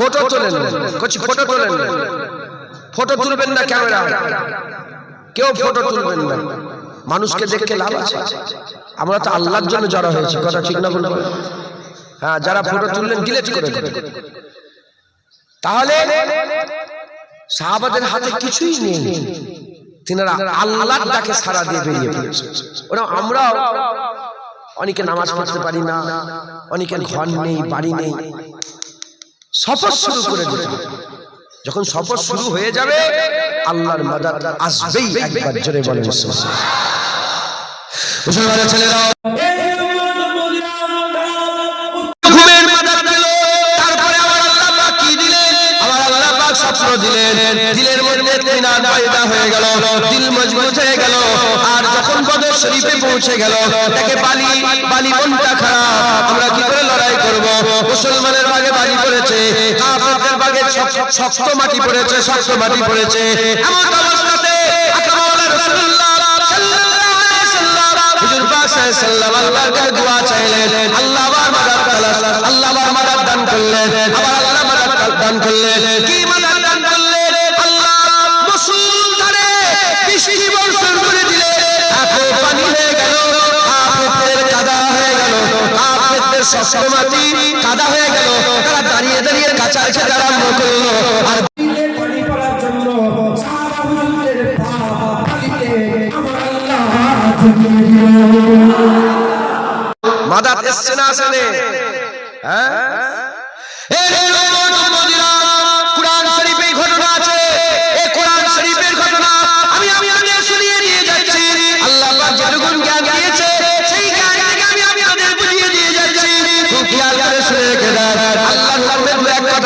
Photo তোলেন। কচি photo তোলেন। ফটো তুলবেন না ক্যামেরা? কেউ ফটো তুলবেন না। মানুষকে দেখে লাভ আছে। আমরা তো আল্লাহর জন্য জড়ো হয়েছি, কথা ঠিক না বলব হ্যাঁ যারা ফটো তুললেন ডিলেট করে তাহলে সাহাবাদের হাতে কিছুই নেই। তিনারা আল্লাহর ডাকে সারা দিয়ে বেরিয়ে পড়েছে। ওরা আমরা অনেকে নামাজ পড়তে পারি না, অনেকের ঘর নেই, বাড়ি নেই। সফর শুরু করে দিতে হবে। যখন সফর শুরু হয়ে যাবে আল্লাহর মাদাদ আসবেই একবার জোরে বলে মুসলমানের ছেলেরা দিলেন? দিলের মধ্যে হয়ে গেল। দিল মজবুত হয়ে গেল আর যখন বদর শরীফে পৌঁছে গেল। তাকে বালি বালি মনটা খারাপ। আমরা কি করে লড়াই করব? মুসলমানের ভাগে বালি পড়েছে, কাফেরদের ভাগে শক্ত- মাটি পড়েছে, শক্ত মাটি পড়েছে। এমন অবস্থাতে দোয়া চাইলেন। আল্লাহ আল্লাহ আবার মাদাদ দান করলেন। আবার আল্লাহ মাদাদ দান করলেন। কি মাদাদ শক্ত কাদা হয়ে গেল। তারা দাঁড়িয়ে দাঁড়িয়ে কাঁচা খেতে আরম্ভ করল। আর মাদাত এসছে না আসলে হ্যাঁ?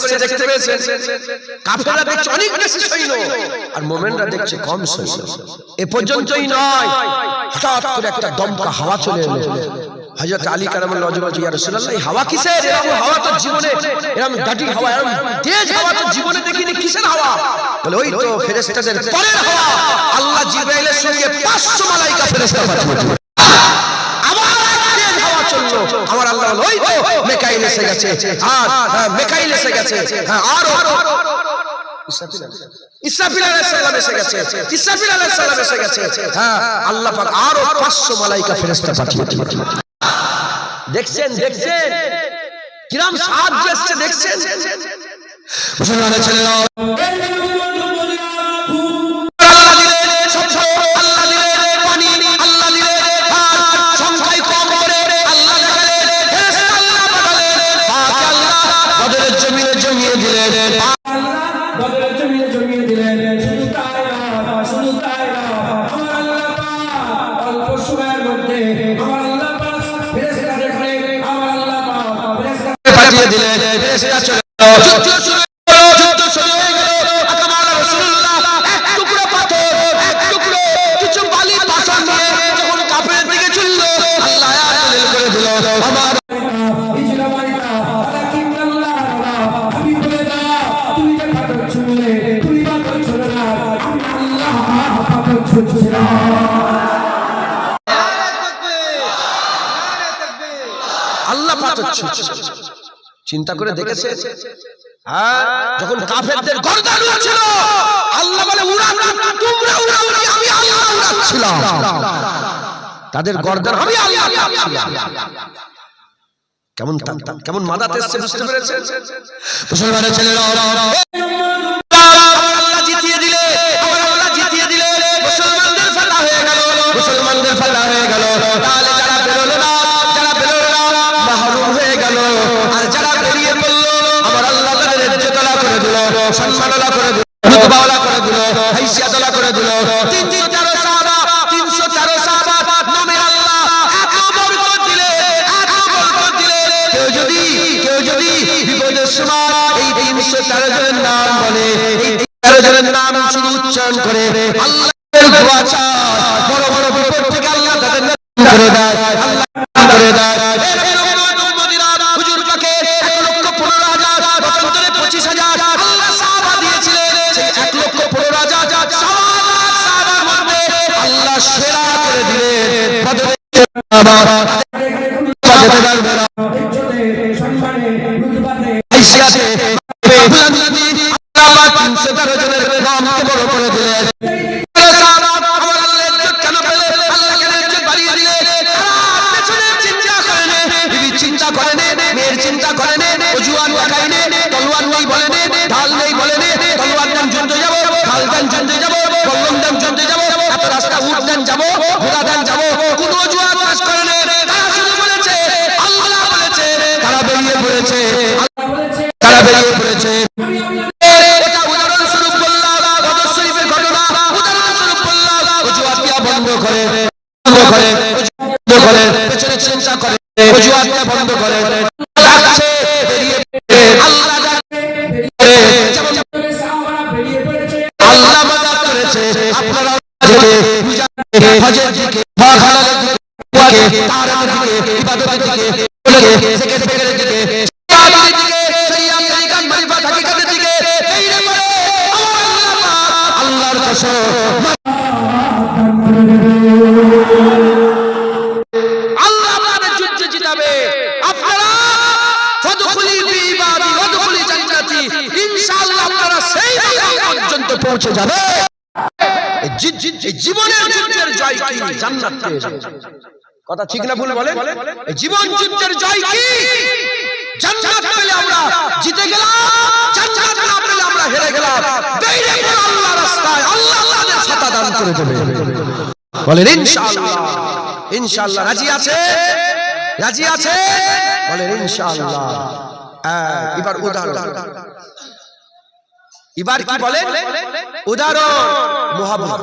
এসেছে দেখতে পেয়েছেন কাফেররা দেখছে অনেক বেশি সৈন্য। আর মোমেনরা দেখছে কম সৈন্য। এ পর্যন্তই নয়। হঠাৎ করে একটা দমকা হাওয়া চলে এলো। হযরত আলী কারামুল্লাহ ওয়াজহ ইয়া রাসূলুল্লাহ হাওয়া কিসের? এরকম হাওয়া তো জীবনে এরকম ডাটি হাওয়া এরকম তেজ হাওয়া তো জীবনে দেখিনি। কিসের হাওয়া? বলে ওই তো ফেরেশতাদের পরের হাওয়া। আল্লাহ জিবরাইলের সঙ্গে 500 মালাইকা ফেরেশতা পাঠিয়েছে। আবার তেজ হাওয়া চলল। আমার আল্লাহ বলল, ওই তো মেকাইল এসে গেছে। আর হ্যাঁ, মেকাইল এসে গেছে। আরও গেছে। হ্যাঁ আল্লাহ পাক আরও 500 মালাইকা ফেরেশতা পাঠিয়ে দিয়েছেন দেখছেন দেখছেন? মুসলমানের ছেলেরা আল্লাহ ছুঁড়ছে। চিন্তা করে দেখেছে হ্যাঁ যখন কাফেরদের গর্দান উড়ছিল আল্লাহ বলে উড়া তোমরা উড়াও নি, আমি আল্লাহ উড়াচ্ছিলাম তাদের গর্দান আমি আল্লাহ কেমন কেমন মাদাত এসছে বুঝতে পেরেছেন মুসলমানের ছেলেরা আর যারা বেরিয়ে পড়ল আমার আল্লাহ করে দিল সম্মানলা করে করে দিল। তিনশো তেরো সাহাবা, তিনশো তেরো সাহাবা নামে আল্লাহ এত বরকত দিলে এত বরকত দিলে। কেউ যদি কেউ যদি বিপদের সময় এই তিনশো তেরো জনের নাম বলে, এই তেরো জনের নাম শুধু উচ্চারণ করে, আল্লাহর দোয়া চায়, বড় বড় বিপদ থেকে আল্লাহ তাদের করে দেয় আল্লাহ করে দেয়। সাহাবা হজের দিকে দিকে ইবাদতের দিকে কথা ঠিক না ভুল এই জীবন যুদ্ধের জয় কি? আমরা জিতে গেলাম আমরা হেরে গেলাম। আল্লাহ রাস্তায় আল্লাহ ছাতা দান করে দেবে। বলেন, ইনশাআল্লাহ। ইনশাআল্লাহ। রাজি আছে? রাজি আছে? বলেন, ইনশাআল্লাহ। এবার উদাহরণ। এবার কি বলেন? উদাহরণ মোহাম্মদ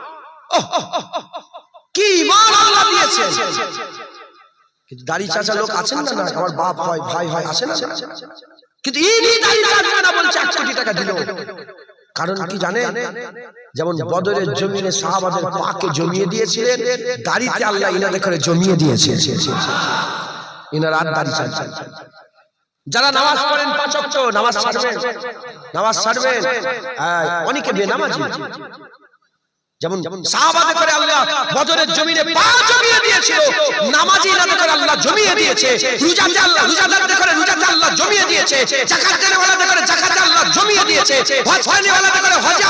কি ইমান আল্লাহ দিয়েছে কিন্তু দাড়ি চাচা লোক আছেন না না? আমার বাপ হয় ভাই হয় আছে না? কিন্তু ইনি দাড়ি চাচবে না বলছে কোটি টাকা দিল। কারণ কি জানে যেমন বদরের জমিনে সাহাবাদের পাকে জমিয়ে দিয়েছিলেন দাড়িতে আল্লাহ ইনাদের করে জমিয়ে দিয়েছে ইনার আর দাড়ি চাচ্ছেন যারা নামাজ পড়েন পাঁচ নামাজ ছাড়বেন। নামাজ ছাড়বেন। অনেকে বেনামাজি। যেমন সাহাবাদে করে আল্লাহ বদরের জমিনে পা জমিয়ে দিয়েছিল। নামাজি করে আল্লাহ জমিয়ে দিয়েছে। রোজাতে আল্লাহ রোজাদারতে করে রোজাতে আল্লাহ জমিয়ে দিয়েছে। যাকাত দেনেওয়ালাদের করে যাকাতে আল্লাহ জমিয়ে দিয়েছে। হজ করে হজে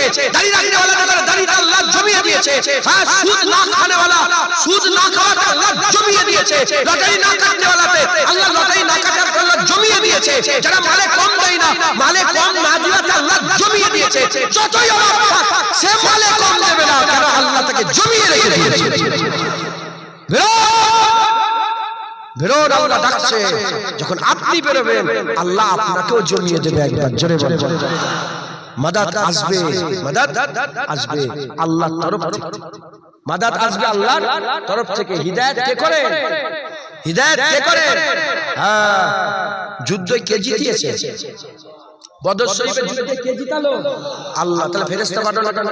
দিয়েছে দাড়ি আল্লাহ জমিয়ে দিয়েছে। হ্যাঁ সুদ না খানেওয়ালা সুদ না খাওয়াতে আল্লাহ জমিয়ে দিয়েছে। লটারি না কাটনেওয়ালাতে আল্লাহ লটারি না কাটার জমিয়ে দিয়েছে। যারা মালে কম দেয় না মালে কম না আল্লাহ জমিয়ে দিয়েছে। যতই অভাব থাক, সে মালে কম দেবে না আল্লাহ তাকে জমিয়ে রেখে দিয়েছে। ডাকছে। যখন আপনি বেরোবেন আল্লাহ আপনাকেও জমিয়ে দেবে একবার। জোরে বলে মাদাত আসবে মাদাত আসবে আল্লাহর তরফ থেকে। মাদাত আসবে আল্লাহর তরফ থেকে। হিদায়াত কে করে? হিদায়াত কে করে? হ্যাঁ। যুদ্ধ কে জিতিয়েছে? বদর শরীফের যুদ্ধে কে জিতালো? আল্লাহ তাহলে ফেরেশতা পাঠালো কেন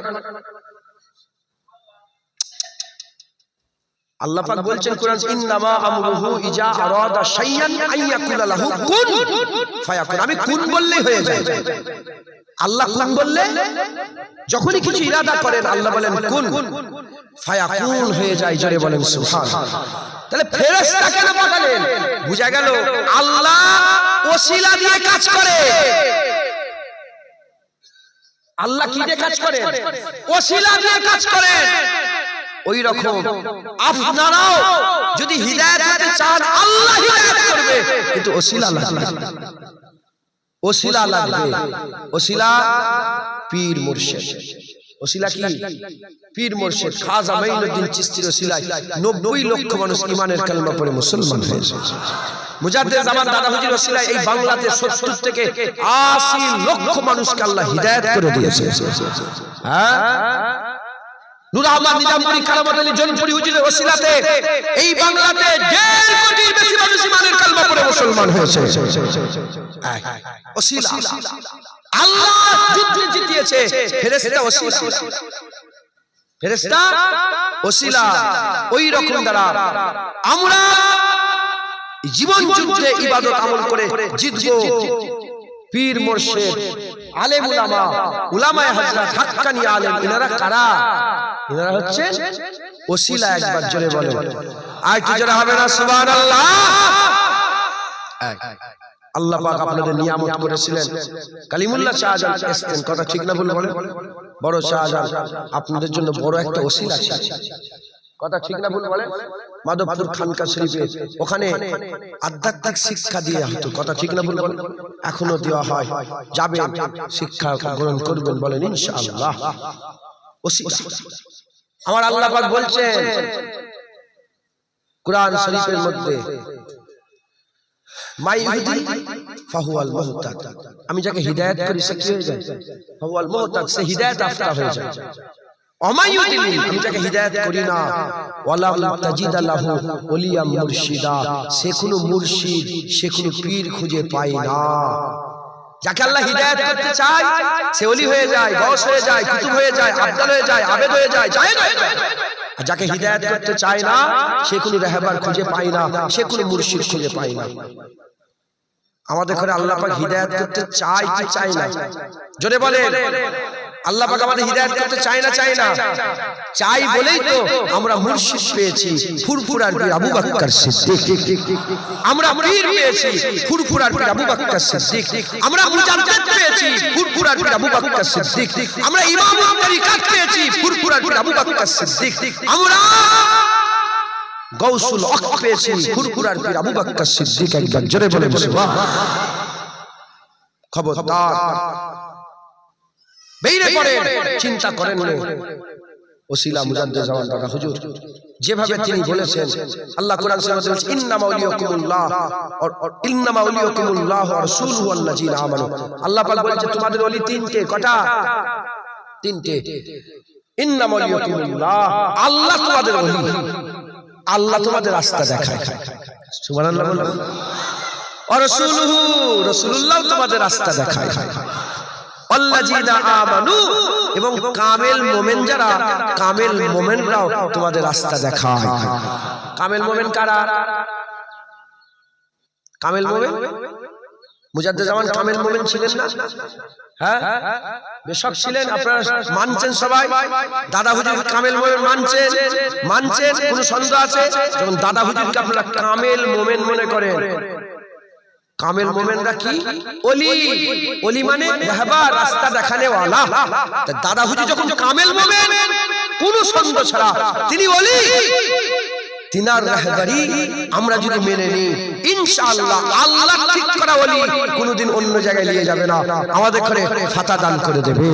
আল্লাহ পাক বলছেন কোরআন ইন্নামা আমরুহু ইজা আরাদা শাইয়ান আইয়াকুলা লাহু কুন। ফায়াকুন। আমি কুন বললেই হয়ে যায়। আল্লাহ কুন বললে যখনই কিছু ইরাদা করেন আল্লাহ বলেন কুন ফায়াকুন হয়ে যায় জোরে বলেন সুবহান। তাহলে ফেরেশতা কেন পাঠালেন বুঝা গেল আল্লাহ ওসিলা দিয়ে কাজ করে। আল্লাহ কি দিয়ে কাজ করে? ওসিলা দিয়ে কাজ করে। ওই রকম আপনারাও যদি হিদায়াত হতে চান আল্লাহ হিদায়াত করবে। কিন্তু ওসিলা লাগবে ওসিলা লাগবে। ওসিলা পীর মুর্শিদ। ওসিলা কি? পীর মুর্শিদ। খাজা মাইনুদ্দিন চিশতির ওসিলায় 90 লক্ষ মানুষ ইমানের কালেমা পড়ে মুসলমান হয়েছে। মুজাদ্দেদ জামান দাদা হুজুর ওসিলায় এই বাংলাতে 70 থেকে 80 লক্ষ মানুষকে আল্লাহ হিদায়াত করে দিয়েছে। হ্যাঁ? নূর আহমদ নিজামপুরি কালামত জনপুরি হুজুরের ওসিলাতে এই বাংলাতে দেড় কোটির বেশি মানুষ ইমানের কালেমা পড়ে মুসলমান হয়েছে। ওসিলা। আল্লাহ যুদ্ধ জিতিয়েছে, ফেরেশতা ওসিলা। ফেরেশতা ওসিলা, ওই রকম দ্বারা। আমরা জীবন যুদ্ধে ইবাদত আমল করে জিতবো। পীর মুর্শিদ আলেম উলামা উলামায়ে হযরত হাক্কানি আলেম ইনারা কারা? ইনারা হচ্ছেন ওসিলা একবার জোরে বলেন। আর কি জোরে হবে না সুবহানাল্লাহ। আল্লাহ পাক আপনাদের নিয়ামত করেছিলেন। কালিমুল্লাহ শাহজাহান এসতেন কথা ঠিক না ভুল বলেন? বড় শাহজাহান আপনাদের জন্য বড় একটা ওসিলা কথা ঠিক না ভুল বলেন। মাধবপুর খানকা শরীফে ওখানে আধ্যাত্মিক শিক্ষা দিয়ে হতো। কথা ঠিক না ভুল বলেন? এখনও দেওয়া হয়। যাবেন, শিক্ষা গ্রহণ করবেন বলেন ইনশাআল্লাহ। আমার আল্লাহ পাক বলছেন, কোরআন শরীফের মধ্যে, মাই ইহুদি ফাহুয়াল মুহতাদ। আমি যাকে হিদায়াত করি, সে কি হয়ে যায়? ফাহুয়াল মুহতাদ, সে হিদায়াত আফতা হয়ে যায়। আমি যাকে হিদায়াত করি না। ওয়ালাম তাজিদা লাহু ওলিয়া মুর্শিদা। সে কোনো মুর্শিদ সে কোনো পীর খুঁজে পায় না। যাকে আল্লাহ হিদায়াত করতে চায় সে হয়ে যায় গস হয়ে যায় কুতুব হয়ে যায় আবদাল হয়ে যায় আবেদ হয়ে যায় যায় আর যাকে হিদায়াত করতে চায় না সে কোনো রাহবার খুঁজে পায় না সে কোনো মুর্শিদ খুঁজে পায় না। আমাদের ঘরে আল্লাহ পাক হিদায়াত করতে চায় কি চায় না? জোরে বলে আল্লাহ পাক আমাদের হিদায়াত করতে চায় না চায় না। চাই বলেই তো আমরা মুর্শিদ পেয়েছি ফুরফুরার পীর আবু বকর সিদ্দিক। আমরা পীর পেয়েছি ফুরফুরার পীর আবু বকর সিদ্দিক। আমরা মুজাদ্দিদ পেয়েছি ফুরফুরার পীর আবু বকর সিদ্দিক। আমরা ইমাম তরিকাত পেয়েছি ফুরফুরার পীর আবু বকর সিদ্দিক। আমরা গৌসুল হক পেয়েছি ফুরফুরার পীর আবু বকর সিদ্দিক। একবার জোরে বলে সুবহান খবরদার। পড়ে চিন্তা করেন ওসিলা জামান দাদা হুজুর। যেভাবে তিনি বলেছেন আল্লাহ কোরআন শরীফে বলেছেন ইন্নামা আউলিয়াকুমুল্লাহ আর ইন্নামা আউলিয়াকুমুল্লাহ ওয়া রাসূলুহু আল্লাযিনা আমানু। আল্লাহ পাক বলেছে তোমাদের ওলি তিনটে কটা? তিনটে। ইন্নামা আউলিয়াকুমুল্লাহ আল্লাহ তোমাদের ওলি। আল্লাহ তোমাদের রাস্তা দেখায়। সুবহানাল্লাহ আর রাসূলুহু রাসূলুল্লাহ তোমাদের রাস্তা দেখায়। আমানু এবং কামেল মোমেন যারা, কামেল মোমেনরাও তোমাদের রাস্তা দেখায় কামেল মোমেন কারা? কামেল মোমেন? মুজাদ্দিদ জামান কামেল মোমেন ছিলেন হ্যাঁ? বেশক ছিলেন, আপনারা মানছেন সবাই? দাদা হুজুর কামেল মোমেন মানছেন? মানছেন? আছে? যখন দাদা হুজুরকে আপনারা কামেল মোমেন মনে করেন কামেল মোমেনরা কি? অলি। অলি। মানে রাহবার রাস্তা দেখানে ওয়ালা। তা দাদা হুজুর যখন কামেল মোমেন কোন সন্দেহ ছাড়া তিনি অলি। তিনার রাহবারি আমরা যদি মেনে নিই। ইনশাআল্লাহ। আল্লাহ ঠিক করা অলি কোনোদিন অন্য জায়গায় নিয়ে যাবে না। আমাদের ঘরে ফাতা দান করে দেবে।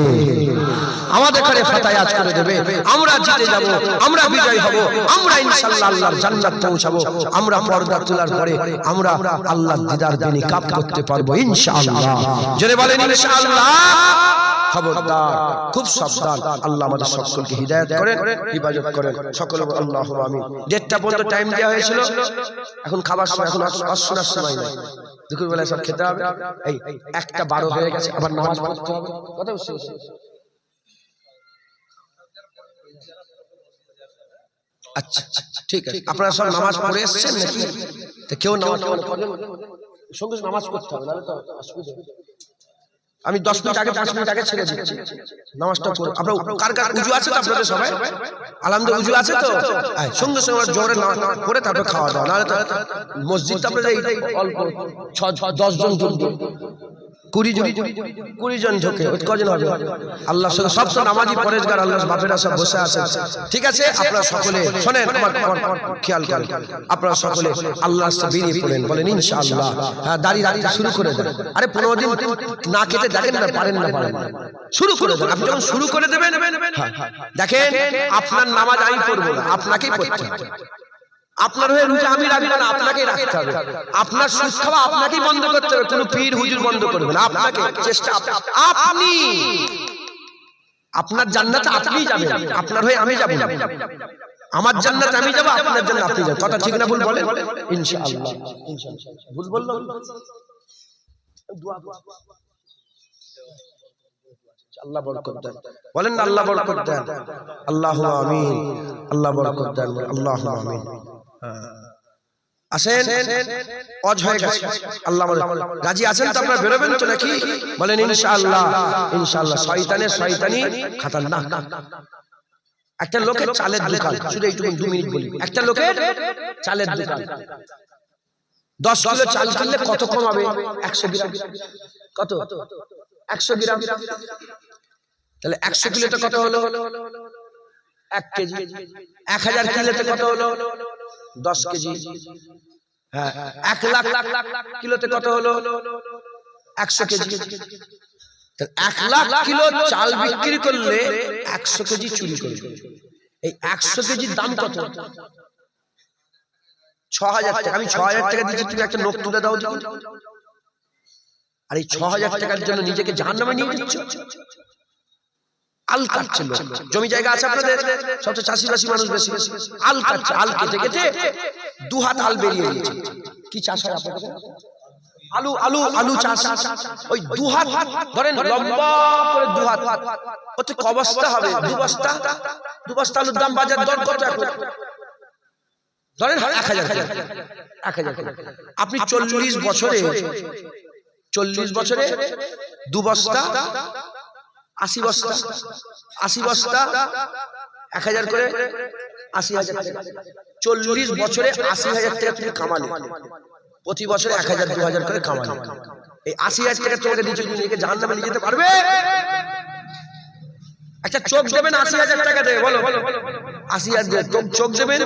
আমাদের ঘরে ফাতায়াজ করে দেবে। আমরা জিতে যাব, আমরা বিজয় হব, আমরা ইনশাআল্লাহ আল্লাহর জান্নাত পৌঁছাবো। আমরা পর্দা তোলার পরে আমরা আল্লাহর দিদার দিনে কাপ করতে পারব ইনশাআল্লাহ। জোরে বলেন ইনশাআল্লাহ। খবরদার, খুব সাবধান। আল্লাহ আমাদের সকলকে হিদায়ত করেন, হিফাজত করেন। সকল আল্লাহ আমিন। দেড়টা পর্যন্ত টাইম দেওয়া হয়েছিল। এখন খাবার সময়, এখন অশোনার সময় নাই। দুপুর বেলায় সব খেতে হবে। এই একটা বারো হয়ে গেছে আবার নামাজ পড়তে হবে। কথা বুঝতে পারছি? আচ্ছা ঠিক আছে। আপনারা সব নামাজ পড়ে এসছেন নাকি? তা কেউ নামাজ পড়ে সঙ্গে নামাজ করতে হবে নাহলে তো অসুবিধা হবে। আমি দশ মিনিট আগে পাঁচ মিনিট আগে ছেড়ে দিচ্ছি নমস্কার পড়ে। আপনার কার কার উজু আছে তো আপনাদের সবাই? আলহামদুলিল্লাহ উজু আছে তো? সঙ্গে সঙ্গে জোরে না পড়ে তারপরে খাওয়া দাওয়া। নাহলে তো মসজিদ তো আপনাদের অল্প ছ ছ দশ জন কুড়ি জন কুড়ি জন ঢোকে কজন হবে? আল্লাহর সব তো নামাজি পরেশগার আল্লাহ বাপেরা সব বসে আছেন ঠিক আছে? আপনারা সকলে শোনেন আমার আমার খেয়াল করেন। আপনারা সকলে আল্লাহর বেরিয়ে পড়েন বলেন ইনশাআল্লাহ। হ্যাঁ দাঁড়িয়ে রাখতে শুরু করে দেন। আরে পনেরো দিন না কেটে দেখেন না পারেন না পারেন শুরু করে দেন। আপনি যখন শুরু করে দেবেন হ্যাঁ, দেখেন আপনার নামাজ আমি করব না আপনাকেই হবে। আপনার হয়ে রুজা আমি রাখব না আপনাকে রাখতে হবে। আপনার সুদ খাওয়া আপনাকেই বন্ধ করতে হবে, কোনো পীর হুজুর বন্ধ করবে না, আপনাকে চেষ্টা আপনি। আপনার জান্নাতে আপনিই যাবেন, আপনার হয়ে আমি যাব। আমার জান্নাতে আমি যাব, আপনার জন্য আপনি যাবেন। কথা ঠিক না ভুল বলেন? ইনশাআল্লাহ। ইনশাআল্লাহ। ভুল বললাম? আল্লাহ বরকত দেন। বলেন আল্লাহ বরকত দেন। আল্লাহ আমিন। আল্লাহ বরকত দেন। আল্লাহ আমিন। আসেন অজ হয়ে গেছে আল্লাহ রাজি আছেন তো আপনারা? বেরোবেন তো নাকি? বলেন, ইনশাআল্লাহ। ইনশাআল্লাহ। শয়তানের দু মিনিট বলি। একটা লোকের চালের দোকান। দশ কিলো চাল কিনলে কত কম একশো গ্রাম। কত? একশো গ্রাম। তাহলে একশো কিলোতে কত হলো? এক কেজি। এক হাজার কিলোতে কত হলো? দশ কেজি। হ্যাঁ এক লাখ কিলোতে কত হলো? একশো কেজি। এক লাখ কিলো চাল বিক্রি করলে একশো কেজি চুরি করবে এই একশো কেজির দাম কত? ছ হাজার টাকা। আমি ছ হাজার টাকা দিচ্ছি তুমি একটা নোট তুলে দাও আর এই ছ হাজার টাকার জন্য নিজেকে জাহান নামে নিয়ে দিচ্ছ আল কাটছে লোক জমি জায়গা আছে আপনাদের? সবচেয়ে চাষিবাসী মানুষ বেশি। আল কাটছে আল কেটে কেটে দু হাত আল বেরিয়ে গেছে। কি চাষ হয় আপনাদের? আলু আলু আলু চাষ। ওই দু হাত ধরেন লম্বা করে দু হাত। ওতে ক বস্তা হবে? দু বস্তা? দু বস্তা আলুর দাম বাজার দর কত এখন? ধরেন এক হাজার এক হাজার আপনি চল্লিশ বছরে চল্লিশ বছরে দু বস্তা আশি বস্তা আশি বস্তা, এক হাজার করে, আশি হাজার চল্লিশ বছরে আশি হাজার টাকা তুমি কামালে। প্রতি বছরে এক হাজার দু হাজার করে কামালে। এই আশি হাজার টাকা তোমাকে নিচে নিজেকে জাহান নামে নিয়ে যেতে পারবে? একটা চোখ দেবেন, আশি হাজার টাকা দেবে, বলো। বলো আশি হাজার চোখ দেবেন,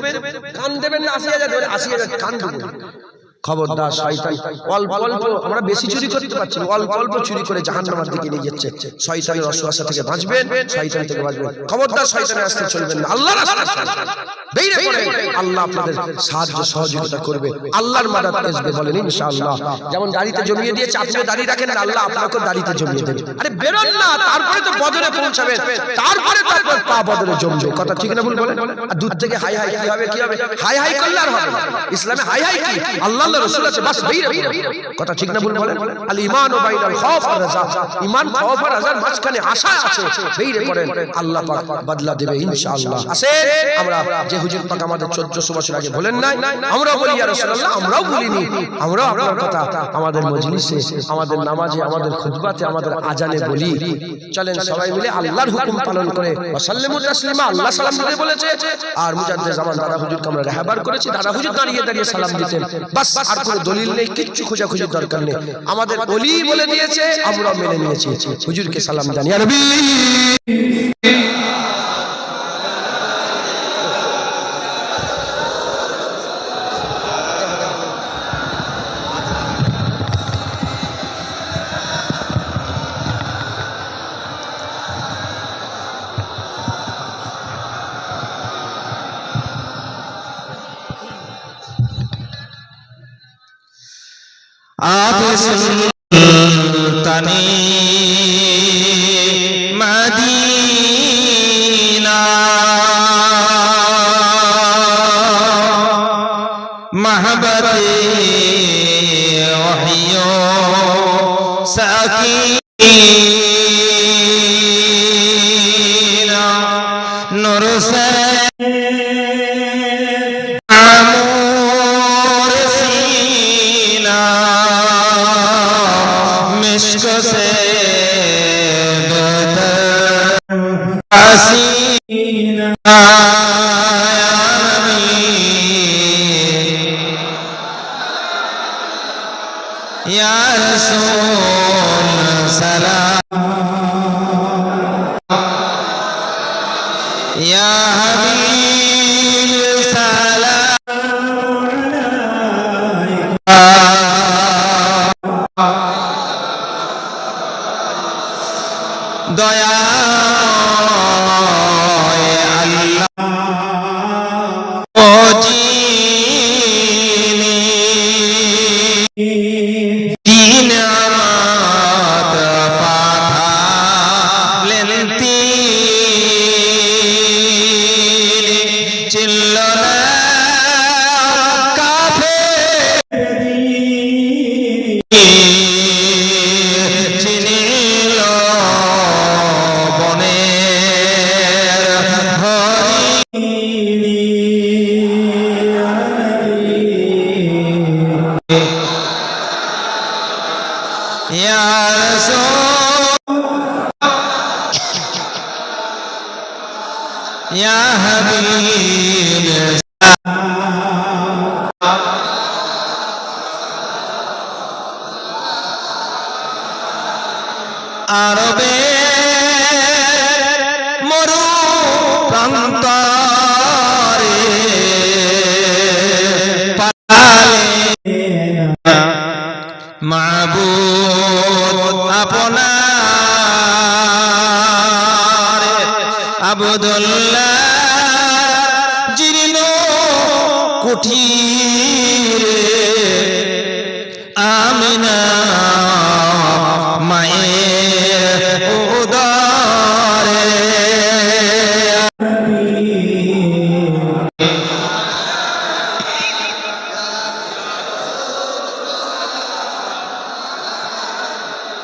কান দেবেন না, আশি হাজার আশি হাজার কান দেবেন। খবরদার শয়তান। অল্প অল্প আমরা বেশি চুরি করতে পারছি অল্প অল্প চুরি করে জাহান্নামের দিকে নিয়ে যাচ্ছে। শয়তানের অসুয়াশা থেকে বাঁচবেন শয়তান থেকে বাঁচবেন। খবরদার শয়তানের আসতে চলবেন না। আল্লাহর পড়ে। আল্লাহ আপনাদের সাহায্য সহযোগিতা করবে। আল্লাহর মাদাত আসবে বলেন ইনশাআল্লাহ। যেমন গাড়িতে জমিয়ে দিয়েছে আপনিও দাঁড়িয়ে রাখেন আল্লাহ আপনাকেও দাঁড়িতে জমিয়ে দেবে। আরে বেরোন না তারপরে তো বদরে পৌঁছাবেন তারপরে তারপর পা বদরে জমবে। কথা ঠিক না ভুল বলেন? আর দূর থেকে হাই হাই কি হবে কি হবে? হাই হাই করলে আর হবে ইসলামে হাই হাই কি? আল্লাহ আল্লাহ রাসূল আছে বাস বেরিয়ে কথা ঠিক না ভুল বলেন? আল ঈমান ও বাইনাল খাউফ আর রাজা। ঈমান খাউফ আর রাজার মাঝখানে আশা আছে বেরিয়ে পড়েন। আল্লাহ পাক বদলা দেবে ইনশাআল্লাহ। আছে আমরা যে হুজুর পাক আমাদের 1400 বছর আগে বলেন নাই? আমরাও বলি আমরাও বলিনি। আমরাও আপনার কথা আমাদের মজলিসে আমাদের নামাজে আমাদের খুতবাতে আমাদের আজানে বলি। চলেন সবাই মিলে আল্লাহর হুকুম পালন করে তাসলিমা আল্লাহ সালাম দিতে বলেছে। আর মুজাদ্দিদ জামান দাদা হুজুরকে আমরা রাহবার করেছি দাদা হুজুর দাঁড়িয়ে দাঁড়িয়ে সালাম দিতেন। বাস আর কোনো দলিল নেই কিচ্ছু খোঁজাখুঁজির দরকার নেই। আমাদের বলি বলে দিয়েছে আমরা মেনে নিয়েছি। হুজুরকে সালাম জানি আর مشک سے بدر حسین আরবে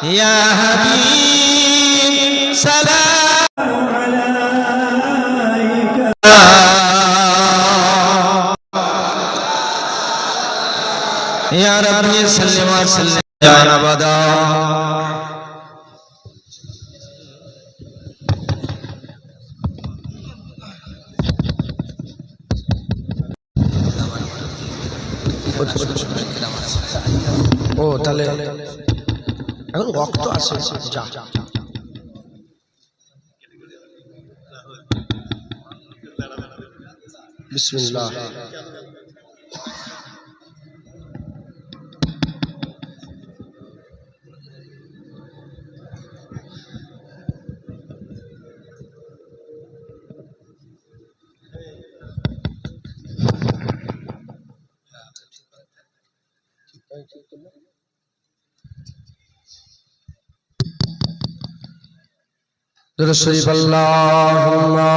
ইয়া হাবিব সালাম। আলাইকা ইয়া রাব্বি সাল্লি ওয়া সাল্লিম আলা রক্ত আছে যা বিসমিল্লাহ শরীফ আল্লাহ